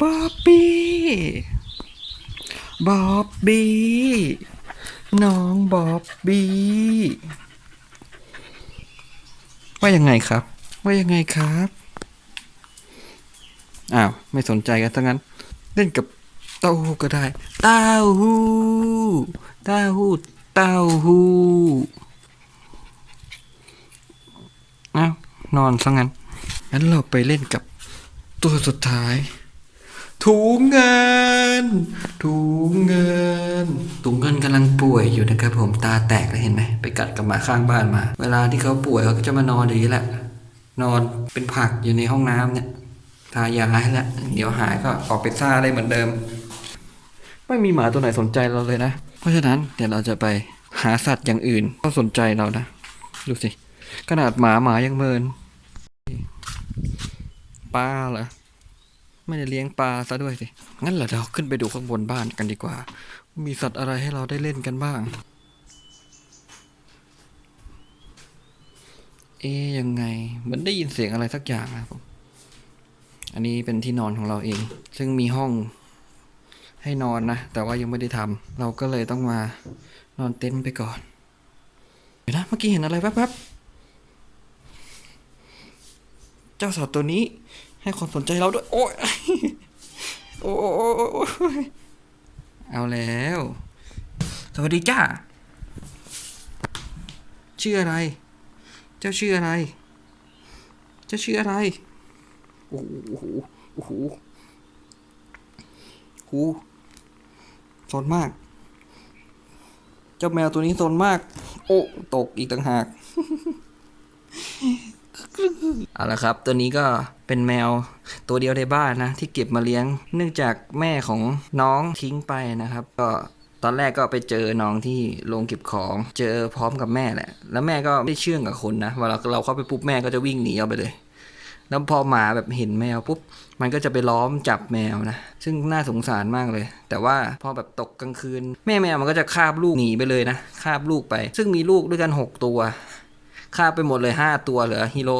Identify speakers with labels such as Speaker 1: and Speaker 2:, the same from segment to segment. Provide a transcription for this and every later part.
Speaker 1: บ๊อบบี้บ๊อบบี้น้องบ๊อบบี้ว่ายังไงครับ ว่ายังไงครับอ้าวไม่สนใจกันทั้งนั้น เล่นกับเต้าหู้ก็ได้ เต้าหู้เต้าหู้เต้าหู้อ้าวนอนซะงั้นงั้นเราไปเล่นกับตัวสุดท้าย ถุงเงิน ถุงเงิน ถุงเงินกำลังป่วยอยู่นะครับผมตาแตกเลยเห็นไหมไปกัดกับหมาข้างบ้านมา เวลาที่เขาป่วยเขาก็จะมานอนอย่างนี้แหละ นอนเป็นผักอยู่ในห้องน้ำเนี่ยทายาให้แล้วเดี๋ยวหายก็ออกไปซ่าได้เหมือนเดิม ไม่มีหมาตัวไหนสนใจเราเลยนะ เพราะฉะนั้นเดี๋ยวเราจะไปหาสัตว์อย่างอื่นก็สนใจเรานะ ดูสิ ขนาดหมาหมายังเมินปลาเหรอ ไม่ได้เลี้ยงปลาซะด้วยสิ งั้นเหรอเราขึ้นไปดูข้างบนบ้านกันดีกว่า มีสัตว์อะไรให้เราได้เล่นกันบ้าง เอ๊ยังไง เหมือนได้ยินเสียงอะไรสักอย่างนะผม อันนี้เป็นที่นอนของเราเอง ซึ่งมีห้องให้นอนนะ แต่ว่ายังไม่ได้ทำ เราก็เลยต้องมานอนเต็นท์ไปก่อน เดี๋ยวนะ เมื่อกี้เห็นอะไรแวบๆ เจ้าสัตว์ตัวนี้ ให้ความสนใจเราด้วย โอ้ยโอ้ยเอาแล้ว สวัสดีจ้า ชื่ออะไร เจ้าชื่ออะไร เจ้าชื่ออะไร โอ้โห โอ้โหโอ้โหสนมาก เจ้าแมวตัวนี้สนมาก โอ้ ตกอีกต่างหาก เอาละครับ ตัวนี้ก็เป็นแมวตัวเดียวในบ้านนะ ที่เก็บมาเลี้ยง เนื่องจากแม่ของน้องทิ้งไปนะครับ ก็ตอนแรกก็ไปเจอน้องที่โรงเก็บของ เจอพร้อมกับแม่แหละ แล้วแม่ก็ไม่เชื่องกับคนนะเวลาเราเข้าไปปุ๊บแม่ก็จะวิ่งหนีเอาไปเลย แล้วพอหมาแบบเห็นแมวปุ๊บ มันก็จะไปล้อมจับแมวนะ ซึ่งน่าสงสารมากเลย แต่ว่าพอแบบตกกลางคืน แม่แมวมันก็จะคาบลูกหนีไปเลยนะ คาบลูกไป ซึ่งมีลูกด้วยกันหกตัว คาไปหมดเลยห้าตัวเหลือฮิโร่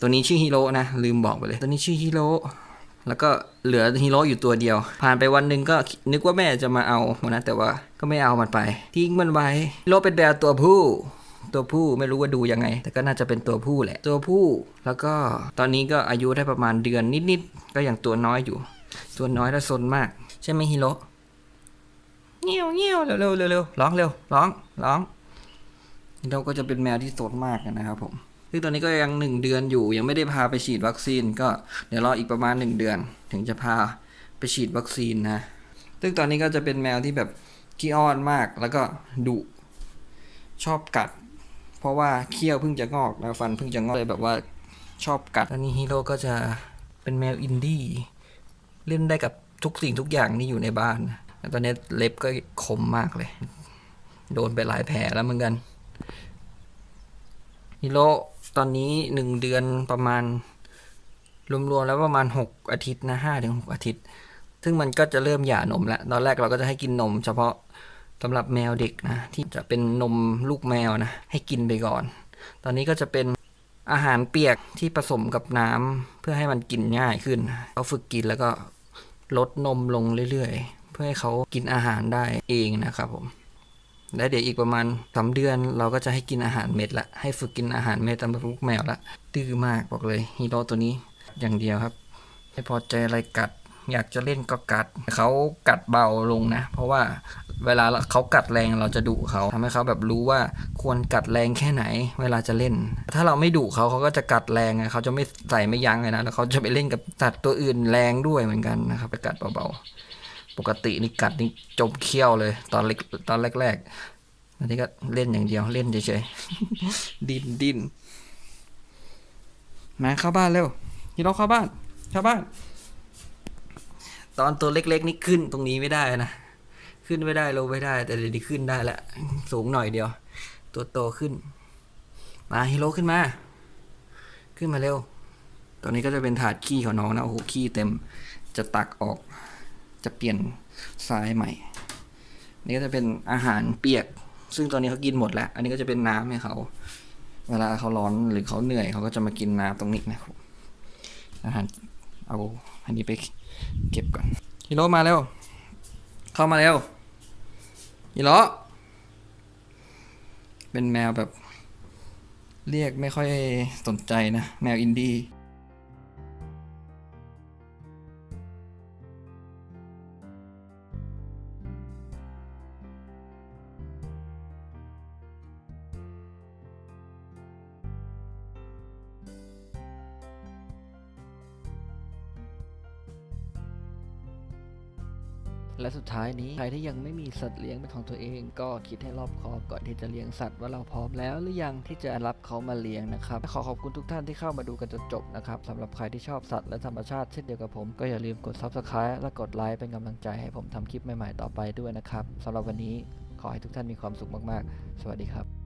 Speaker 1: ตัวนี้ชื่อฮิโร่นะ ลืมบอกไปเลย ตัวนี้ชื่อฮิโร่แล้วก็เหลือฮีโร่อยู่ตัวเดียว ผ่านไปวันหนึ่งก็นึกว่าแม่จะมาเอามันนะแต่ว่าก็ไม่เอามันไป ทิ้งมันไว้ฮีโร่เป็นแมวตัวผู้ตัวผู้ไม่รู้ว่าดูยังไง แต่ก็น่าจะเป็นตัวผู้แหละ ตัวผู้แล้วก็ตอนนี้ก็อายุได้ประมาณเดือนนิดๆก็ยังตัวน้อยอยู่ ตัวน้อยและซนมาก ใช่ไหมฮิโร่เงี้ยวเงี้ยวเร็วเร็วเร็วเร็วร้องเร็วร้องร้อง ฮิโร่ก็จะเป็นแมวที่ซนมากนะครับผมซึ่งตอนนี้ก็ยังหนึ่งเดือนอยู่ ยังไม่ได้พาไปฉีดวัคซีน ก็เดี๋ยวรออีกประมาณหนึ่งเดือน ถึงจะพาไปฉีดวัคซีนนะ ซึ่งตอนนี้ก็จะเป็นแมวที่แบบขี้อ้อนมากแล้วก็ดุชอบกัด เพราะว่าเขี้ยวเพิ่งจะงอกแล้วฟันเพิ่งจะงอกเลยแบบว่าชอบกัดอันนี้ฮีโร่ก็จะเป็นแมวอินดี้เล่นได้กับทุกสิ่งทุกอย่างที่อยู่ในบ้านตอนนี้เล็บก็คมมากเลย โดนไปหลายแผลแล้วเหมือนกัน ฮิโร่ตอนนี้หนึ่งเดือนประมาณ รวมๆแล้วประมาณหกอาทิตย์นะห้าถึงหกอาทิตย์ ซึ่งมันก็จะเริ่มหย่านมแล้ว ตอนแรกเราก็จะให้กินนม เฉพาะสำหรับแมวเด็กนะ ที่จะเป็นนมลูกแมวนะ ให้กินไปก่อน ตอนนี้ก็จะเป็นอาหารเปียกที่ผสมกับน้ำเพื่อให้มันกินง่ายขึ้นเขาฝึกกินแล้วก็ลดนมลงเรื่อยๆ เพื่อให้เขากินอาหารได้เองนะครับผม และเดี๋ยวอีกประมาณสามเดือนเราก็จะให้กินอาหารเม็ดละ ให้ฝึกกินอาหารเม็ดตามลูกแมวละดื้อมากบอกเลยฮีโร่ตัวนี้อย่างเดียวครับ ไม่พอใจอะไรกัด อยากจะเล่นก็กัดเขากัดเบาลงนะ เพราะว่าเวลาเขากัดแรงเราจะดุเขาทำให้เขาแบบรู้ว่าควรกัดแรงแค่ไหน เวลาจะเล่น ถ้าเราไม่ดุเขาเขาก็จะกัดแรงไงเขาจะไม่ใส่ไม่ยั้งเลยนะแล้วเขาจะไปเล่นกับสัตว์ตัวอื่นแรงด้วยเหมือนกันนะครับไปกัดเบาๆ ปกตินี่กัดนี่จมเขี้ยวเลย ตอนเล็กตอนแรกๆอันนี้ก็เล่นอย่างเดียวเล่นเฉยๆดินดินมาเข้าบ้านเร็วฮีโร่เข้าบ้านเข้าบ้าน ตอนตัวเล็กๆนี่ขึ้นตรงนี้ไม่ได้นะขึ้นไม่ได้ลงไม่ได้ แต่เดี๋ยวนี้ขึ้นได้ละสูงหน่อยเดียว ตัวโตขึ้น มาฮีโร่ขึ้นมา ขึ้นมาเร็ว ตอนนี้ก็จะเป็นถาดขี้ของน้องนะโอ้โหขี้เต็มจะตักออก จะเปลี่ยนทรายใหม่ นี่ก็จะเป็นอาหารเปียก ซึ่งตอนนี้เขากินหมดแล้ว อันนี้ก็จะเป็นน้ำให้เขา เวลาเขาร้อนหรือเขาเหนื่อยเขาก็จะมากินน้ำตรงนี้นะครับ อาหารเอาอันนี้ไปเก็บก่อนฮิโร่มาเร็ว เข้ามาเร็วฮิโร่เป็นแมวแบบเรียกไม่ค่อยสนใจนะ แมวอินดี้
Speaker 2: และสุดท้ายนี้ใครที่ยังไม่มีสัตว์เลี้ยงเป็นของตัวเอง ก็คิดให้รอบคอบก่อนที่จะเลี้ยงสัตว์ว่าเราพร้อมแล้วหรือยังที่จะรับเขามาเลี้ยงนะครับขอขอบคุณทุกท่านที่เข้ามาดูกันจนจบนะครับสำหรับใครที่ชอบสัตว์และธรรมชาติเช่นเดียวกับผมก็อย่าลืมกด subscribe และกดไลค์เป็นกำลังใจให้ผมทำคลิปใหม่ๆต่อไปด้วยนะครับสำหรับวันนี้ขอให้ทุกท่านมีความสุขมากๆ สวัสดีครับ